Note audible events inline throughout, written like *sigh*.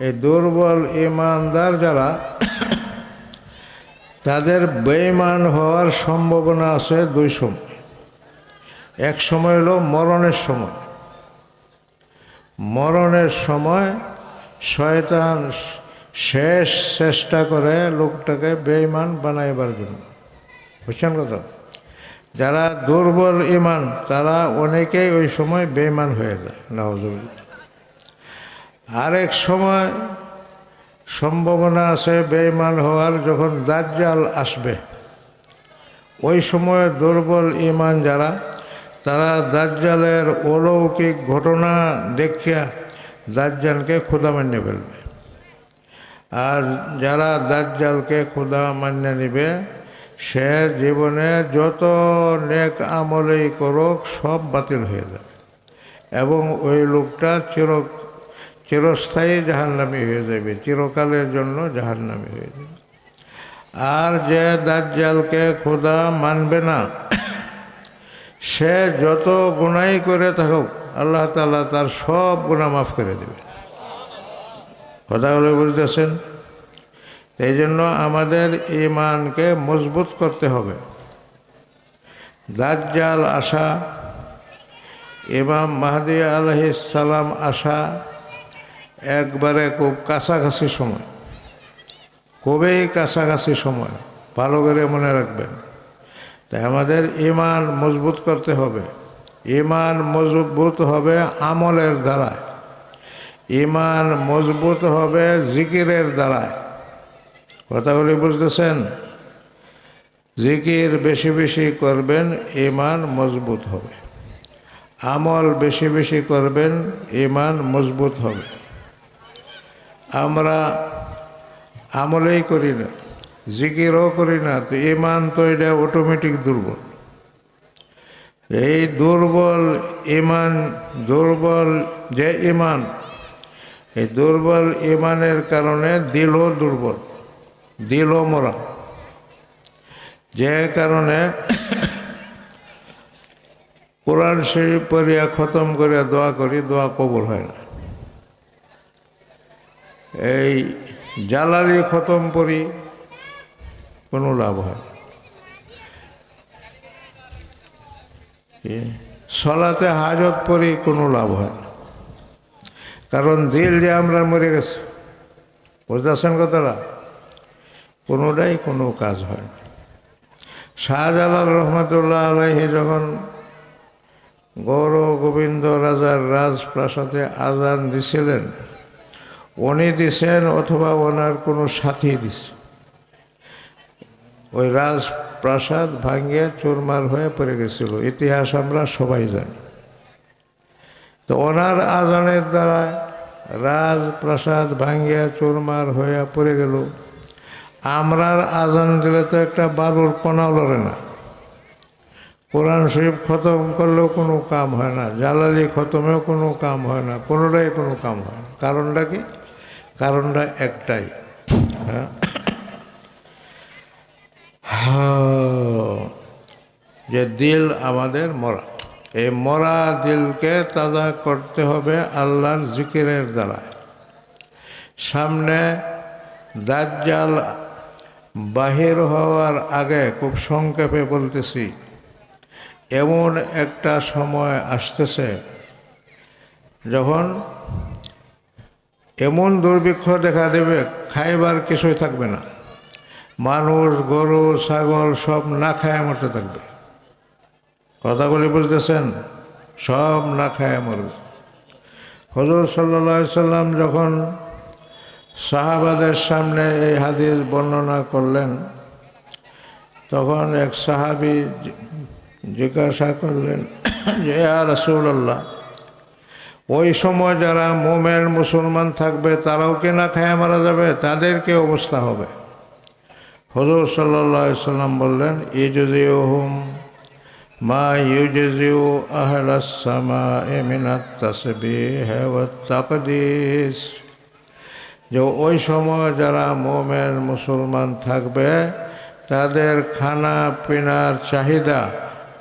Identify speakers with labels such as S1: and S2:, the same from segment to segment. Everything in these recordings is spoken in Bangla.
S1: এই দুর্বল ইমানদার যারা, তাদের বেঈমান হওয়ার সম্ভাবনা আছে দুই সময়। এক সময় হলো মরণের সময়। মরণের সময় শয়তান শেষ চেষ্টা করে লোকটাকে বেঈমান বানাইবার জন্য। বুঝছেন কথা? যারা দুর্বল ইমান, তারা অনেকেই ওই সময় বেঈমান হয়ে যায়। নওয়াজ আরেক সময় সম্ভাবনা আছে, বেঈমান হওয়ার যখন দাজ্জাল আসবে, ওই সময় দুর্বল ইমান যারা, তারা দাজ্জালের অলৌকিক ঘটনা দেখিয়া দাজ্জালকে ক্ষুদা মান্য ফেলবে। আর যারা দাজ্জালকে ক্ষুদা মান্য নিবে, সে জীবনে যত নেক আমলেই করুক, সব বাতিল হয়ে যাবে। এবং ওই লোকটা চির চিরস্থায়ী জাহান্নামী হয়ে যাবে, চিরকালের জন্য জাহান্নামী হয়ে যাবে। আর যে দাজ্জালকে খোদা মানবে না, সে যত গুণাই করে থাকুক, আল্লাহ তালা তার সব গুণা মাফ করে দেবে। কথাগুলো বুঝতেছেন? এই জন্য আমাদের ইমানকে মজবুত করতে হবে। দাজ্জাল আসা, ইমাম মাহাদি সালাম আসা একবারে খুব কাছাকাছি সময়। খুবই কাছাকাছি সময়, ভালো করে মনে রাখবেন। তাই আমাদের ইমান মজবুত করতে হবে। ইমান মজবুত হবে আমলের দ্বারায়। ইমান মজবুত হবে জিকিরের দ্বারায়। কথাগুলি বুঝতেছেন? জিকির বেশি বেশি করবেন ইমান মজবুত হবে। আমল বেশি বেশি করবেন ইমান মজবুত হবে। আমরা আমলেই করি না, জিকিরও করি না, তো ইমান তো এটা অটোমেটিক দুর্বল। এই দুর্বল ইমান, দুর্বল যে ইমান, এই দুর্বল ইমানের কারণে দিলও দুর্বল, দিলও মরা। যে কারণে *coughs* কোরআন শরীফ পড়িয়া খতম করিয়া দোয়া করি, দোয়া কবুল হয় না। এই জালালি খতম করি, কোনো লাভ হয় সলাতে হাজত পড়ি, কোনো লাভ হয় কারণ দিল যে আমরা মরে গেছে বুঝতেছেন কথাটা? কোনোটাই কোনো কাজ হয় শাহজালাল রহমতুল্লাহ আলহি যখন গৌর গোবিন্দ রাজার রাজপ্রাসাদে আজান দিছিলেন উনি দিছেন অথবা ওনার কোনো সাথী দিছে। ওই রাজপ্রাসাদ ভাঙিয়ে চুরমার হয়ে পড়ে গেছিল। ইতিহাস আমরা সবাই জানি। তো ওনার আজানের দ্বারা রাজপ্রাসাদ ভাঙিয়া চুরমার হয়ে পড়ে গেল। আমরার আজান দিলে তো একটা বালুর কণাও লড়ে না। কোরআন শরীফ খতম করলেও কোনো কাম হয় না। জালালি খতমেও কোনো কাম হয় না। কোনোটাই কোনো কাম হয় না। কারণটা কি? কারণটা একটাই। হ্যাঁ? যে দিল আমাদের মরা। এই মরা দিলকে তাজা করতে হবে আল্লাহর জিকিরের দ্বারা। সামনে দাজ্জাল বাহির হওয়ার আগে খুব সংক্ষেপে বলতেছি, এমন একটা সময় আসতেছে যখন এমন দুর্ভিক্ষ দেখা দেবে, খাইবার কিছুই থাকবে না। মানুষ, গরু, ছাগল সব না খায় মরতে থাকবে। কথাগুলি বুঝতেছেন? সব না খায় মরবে। হজর সাল্লা সাল্লাম যখন সাহাবাদের সামনে এই হাদিস বর্ণনা করলেন, তখন এক সাহাবি জিজ্ঞাসা করলেন যে আর রসুল্লাহ ওই সময় যারা মোমেন মুসলমান থাকবে, তারাও কি না খায় মারা যাবে? তাদের কি অবস্থা হবে? হজর সাল্লা সাল্লাম বললেন ইজজিও হুম মা ইউজিউ আহলাসমা এমিনাত তসবি হেওয়াতিস যে ওই সময় যারা মোমেন মুসলমান থাকবে, তাদের খানা পিনার চাহিদা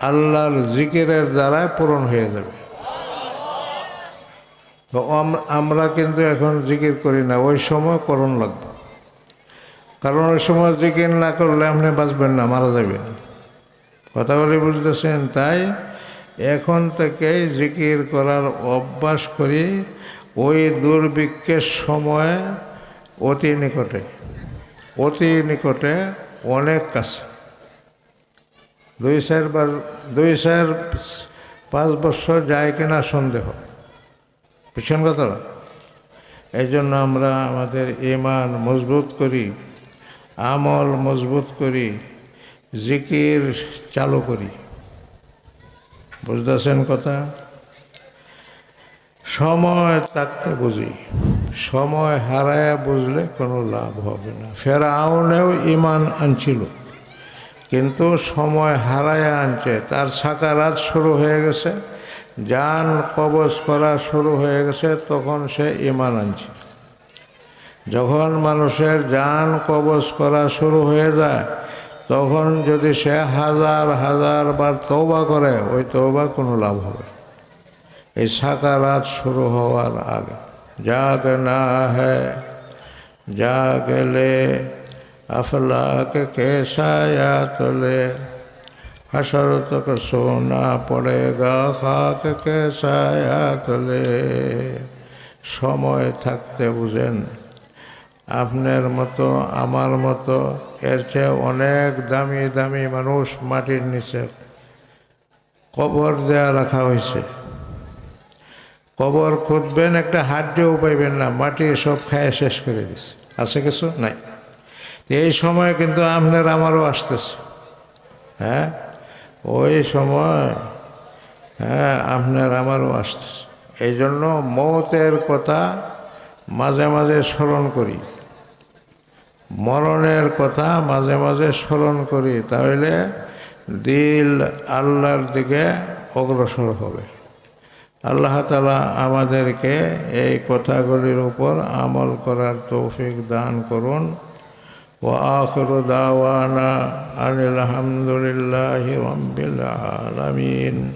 S1: আল্লাহর জিকিরের দ্বারাই পূরণ হয়ে যাবে। তো আমরা কিন্তু এখন জিকির করি না, ওই সময় করণ লাগবে। কারণ ওই সময় জিকির না করলে আপনি বাঁচবেন না, মারা যাবেন। কথা বলে বুঝতেছেন? তাই এখন থেকেই জিকির করার অভ্যাস করি, ওই দুর্ভিক্ষের সময় অতি নিকটে অতি নিকটে অনেক কাছে। দুই চারবার, দুই চার পাঁচ বছর যায় কিনা সন্দেহ। ভীষণ কথা? এই জন্য আমরা আমাদের ইমান মজবুত করি, আমল মজবুত করি, জিকির চালু করি। বুঝতেছেন কথা? সময় থাকতে বুঝি, সময় হারায় বুঝলে কোনো লাভ হবে না। ফেরাউনেও ইমান আনছিল, কিন্তু সময় হারায় আনছে, তার সাকারাত শুরু হয়ে গেছে। যান কবজ করা শুরু হয়ে গেছে তখন সে ইমান আনছে যখন মানুষের যান কবজ করা শুরু হয়ে যায় তখন যদি সে হাজার হাজার বার তৌবা করে ওই তৌবা কোনো লাভ হবে না। এই সাকারাত শুরু হওয়ার আগে জাগ না হ্যাঁ যা গেলে अफलाक के साया तले हशर तक सोना पड़ेगा खाक के साया তলে সময় থাকতে বুঝেন আপনার মতো আমার মতো এর চেয়ে অনেক দামি দামি মানুষ মাটির নিচে কবর দেয়া রাখা হয়েছে কবর খুঁজবেন একটা হাড্ডিও পাইবেন না মাটি সব খায় শেষ করে দিছে আছে কিছু নাই এই সময় কিন্তু আপনার আমারও আসতেছে হ্যাঁ ওই সময় হ্যাঁ আপনার আমারও আসতেছে এই জন্য মৌতের কথা মাঝে মাঝে স্মরণ করি। মরণের কথা মাঝে মাঝে স্মরণ করি, তাহলে দিল আল্লাহর দিকে অগ্রসর হবে। আল্লাহ তালা আমাদেরকে এই কথাগুলির উপর আমল করার তৌফিক দান করুন। وآخر دعوانا أن الحمد لله رب العالمين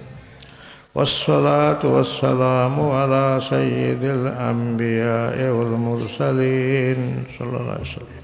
S1: والصلاة والسلام على سيد الأنبياء والمرسلين صلى الله عليه وسلم.